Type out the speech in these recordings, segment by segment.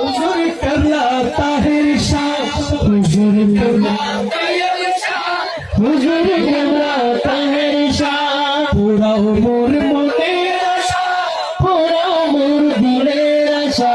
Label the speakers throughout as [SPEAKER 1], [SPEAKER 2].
[SPEAKER 1] হুজুর কবলা তাহির শাহ, হুজুর কবলা হুজুর পুরা মোর মনের আশা, পুরা মোর দিনের আশা।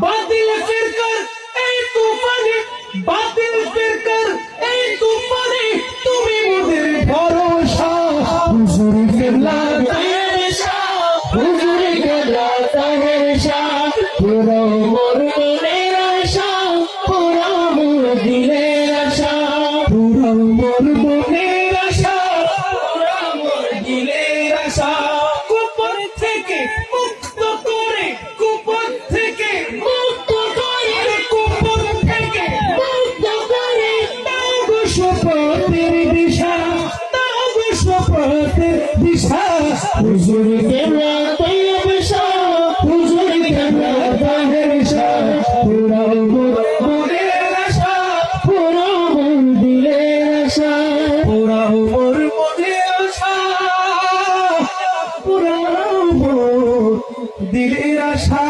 [SPEAKER 1] Buddy. শপথের দিশা দাও শপথের দিশা। হুজুর কেনা তৈব শাহ, হুজুর কেনা তাহের শাহ। পুরাও মনের আশা, পুরাও মন্দিরের আশা। পুরাও দিলের আশা।